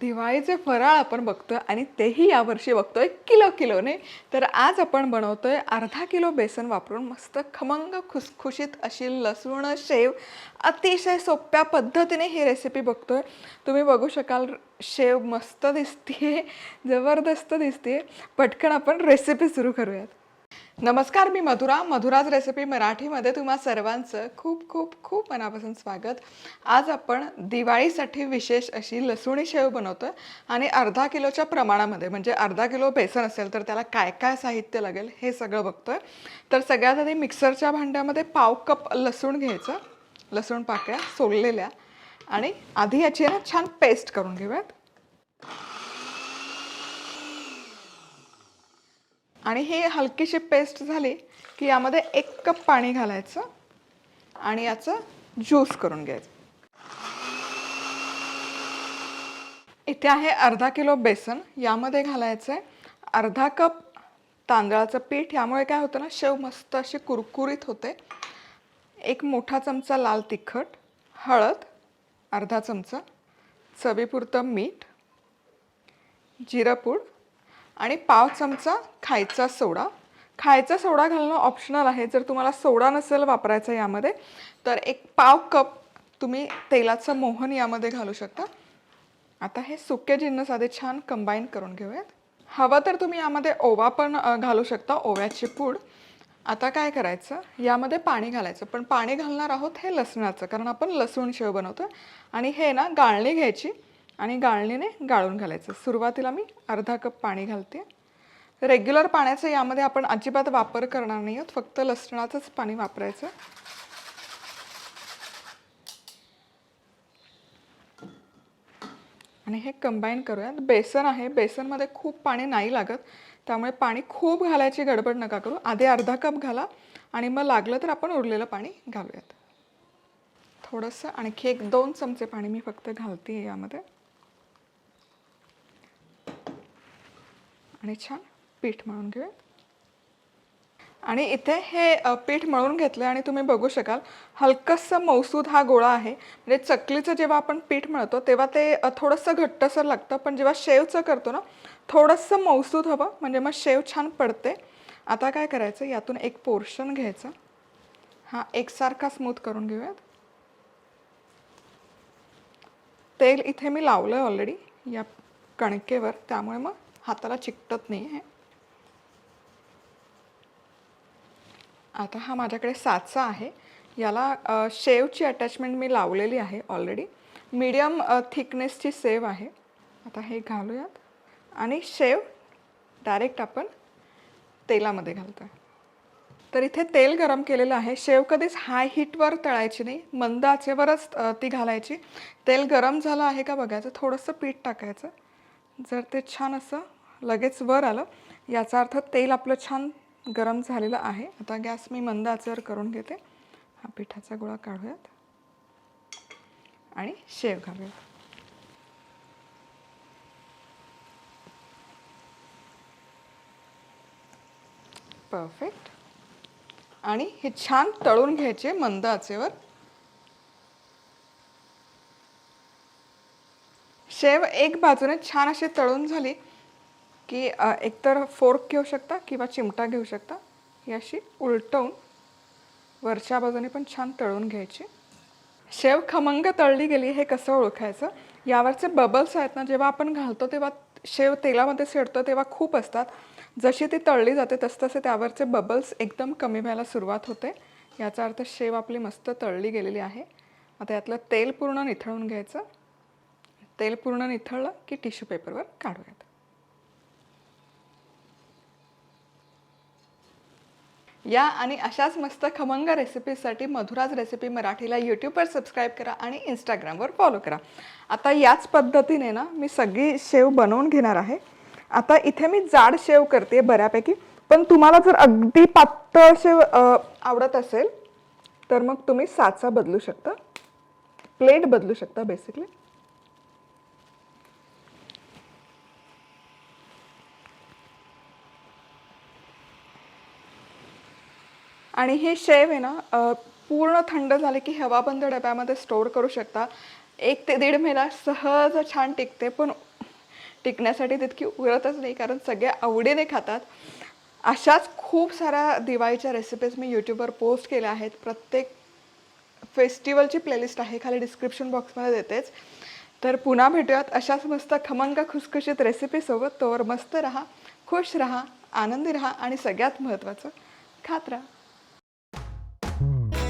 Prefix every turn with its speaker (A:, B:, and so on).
A: दिवाळीचे फराळ आपण बघतोय आणि तेही यावर्षी बघतोय किलो किलोने. तर आज आपण बनवतोय अर्धा किलो बेसन वापरून मस्त खमंग खुसखुशीत अशी लसूण शेव. अतिशय सोप्या पद्धतीने ही रेसिपी बघतोय. तुम्ही बघू शकाल शेव मस्त दिसतीये जबरदस्त दिसते पटकन आपण रेसिपी सुरू करूयात. नमस्कार मी मधुरा. मधुराज रेसिपी मराठीमध्ये तुम्हा सर्वांचं खूप खूप खूप मनापासून स्वागत. आज आपण दिवाळीसाठी विशेष अशी लसूणी शेव बनवतो आणि अर्धा किलोच्या प्रमाणामध्ये म्हणजे अर्धा किलो बेसन असेल तर त्याला काय काय साहित्य लागेल हे सगळं बघतोय. तर सगळ्यात आधी मिक्सरच्या भांड्यामध्ये पाव कप लसूण घ्यायचं. लसूण पाकळ्या सोललेल्या. आणि आधी याची ना छान पेस्ट करून घेऊयात. आणि हे हलकीशी पेस्ट झाली की यामध्ये एक कप पाणी घालायचं आणि याचं ज्यूस करून घ्यायचं. इथे आहे अर्धा किलो बेसन यामध्ये घालायचं आहे अर्धा कप तांदळाचं पीठ. यामुळे काय होतं ना शेव मस्त अशी कुरकुरीत होते. एक मोठा चमचा लाल तिखट हळद अर्धा चमचा चवीपुरतं मीठ जिरपूड आणि पाव चमचा खायचा सोडा. खायचा सोडा घालणं ऑप्शनल आहे. जर तुम्हाला सोडा नसेल वापरायचा यामध्ये तर एक पाव कप तुम्ही तेलाचं मोहन यामध्ये घालू शकता. आता हे सुके जिन्नस आधी छान कंबाईन करून घेऊयात. हवं तर तुम्ही यामध्ये ओवा पण घालू शकता ओव्याची पूड. आता काय करायचं? यामध्ये पाणी घालायचं. पण पाणी घालणार आहोत हे लसणाचं कारण आपण लसूण शेव बनवतो आणि हे ना गाळणी घ्यायची. आणि गाळणीने गाळून घालायचं. सुरुवातीला मी अर्धा कप पाणी घालते. रेग्युलर पाण्याचा यामध्ये आपण अजिबात वापर करणार नाही आहोत. फक्त लसणाचंच पाणी वापरायचं. आणि हे कंबाईन करूयात. बेसन आहे. बेसनमध्ये खूप पाणी नाही लागत. त्यामुळे पाणी खूप घालायची गडबड नका करू. आधी अर्धा कप घाला आणि मग लागलं तर आपण उरलेलं पाणी घालूयात. थोडंसं आणखी एक दोन चमचे पाणी मी फक्त घालते यामध्ये. आणि छान पीठ मळून घेऊयात आणि इथे हे पीठ मळून घेतलं आणि तुम्ही बघू शकाल हलकंसं मौसूद हा गोळा आहे. म्हणजे चकलीचं जेव्हा आपण पीठ मळतो तेव्हा ते थोडंसं घट्टसर लागतं पण जेव्हा शेवचं करतो ना थोडंसं मौसूद हवं म्हणजे मग शेव छान पडते. आता काय करायचं यातून एक पोर्शन घ्यायचं. हा एकसारखा स्मूथ करून घेऊयात. तेल इथे मी लावलं आहे ऑलरेडी या कणकेवर त्यामुळे मग हाताला चिकटत नाही आहे आता हा माझ्याकडे साचा आहे. याला शेवची अटॅचमेंट मी लावलेली आहे ऑलरेडी मीडियम थिकनेसची सेव आहे. आता हे घालूयात. आणि शेव डायरेक्ट आपण तेलामध्ये घालतो तर इथे तेल गरम केलेलं आहे. शेव कधीच हाय हीटवर तळायची नाही. मंद आचेवरच ती घालायची. तेल गरम झालं आहे का बघायचं. थोडंसं पीठ टाकायचं. जर ते छान असं लगेच वर आलं. याचा अर्थ तेल आपलं छान गरम झालेलं आहे. आता गॅस मी मंद आचेवर करून घेते. हा पिठाचा गोळा काढूयात. आणि शेव घालूयात. परफेक्ट आणि हे छान तळून घ्यायचे मंद आचेवर. शेव एक बाजूने छान अशी तळून झाली. की एकतर फोर्क घेऊ शकता किंवा चिमटा घेऊ शकता ही अशी उलटवून वरच्या बाजूने पण छान तळून घ्यायची. शेव खमंग तळली गेली हे कसं ओळखायचं? यावरचे बबल्स आहेत ना जेव्हा आपण घालतो तेव्हा शेव तेलामध्ये शिरतो तेव्हा खूप असतात. जशी ती तळली जाते तसतसे त्यावरचे बबल्स एकदम कमी व्हायला सुरुवात होते. याचा अर्थ शेव आपली मस्त तळली गेलेली आहे. आता यातलं तेल पूर्ण निथळून घ्यायचं. तेल पूर्ण निथळलं की टिश्यू पेपरवर काढूयात. या आणि अशाच मस्त खमंग रेसिपीसाठी मधुराज रेसिपी मराठीला यूट्यूबवर सबस्क्राईब करा आणि इंस्टाग्रामवर फॉलो करा. आता याच पद्धतीने ना मी सगळी शेव बनवून घेणार आहे. आता इथे मी जाड शेव करते बऱ्यापैकी पण तुम्हाला जर अगदी पातळ शेव आवडत असेल तर मग तुम्ही साचा बदलू शकता. प्लेट बदलू शकता बेसिकली आणि हे शेव आहे ना पूर्ण थंड झाले की हवाबंद डब्यामध्ये स्टोअर करू शकता. एक ते दीड महिना सहज छान टिकते पण टिकण्यासाठी तितकी उरतच नाही कारण सगळे आवडीने खातात. अशाच खूप साऱ्या दिवाळीच्या रेसिपीज मी यूट्यूबवर पोस्ट केल्या आहेत. प्रत्येक फेस्टिवलची प्लेलिस्ट आहे खाली डिस्क्रिप्शन बॉक्समध्ये देतेच. तर पुन्हा भेटूयात अशाच मस्त खमंग खुसखुशीत रेसिपीसोबत तोवर मस्त रहा खुश रहा आनंदी रहा आणि सगळ्यात महत्त्वाचं खात राहा.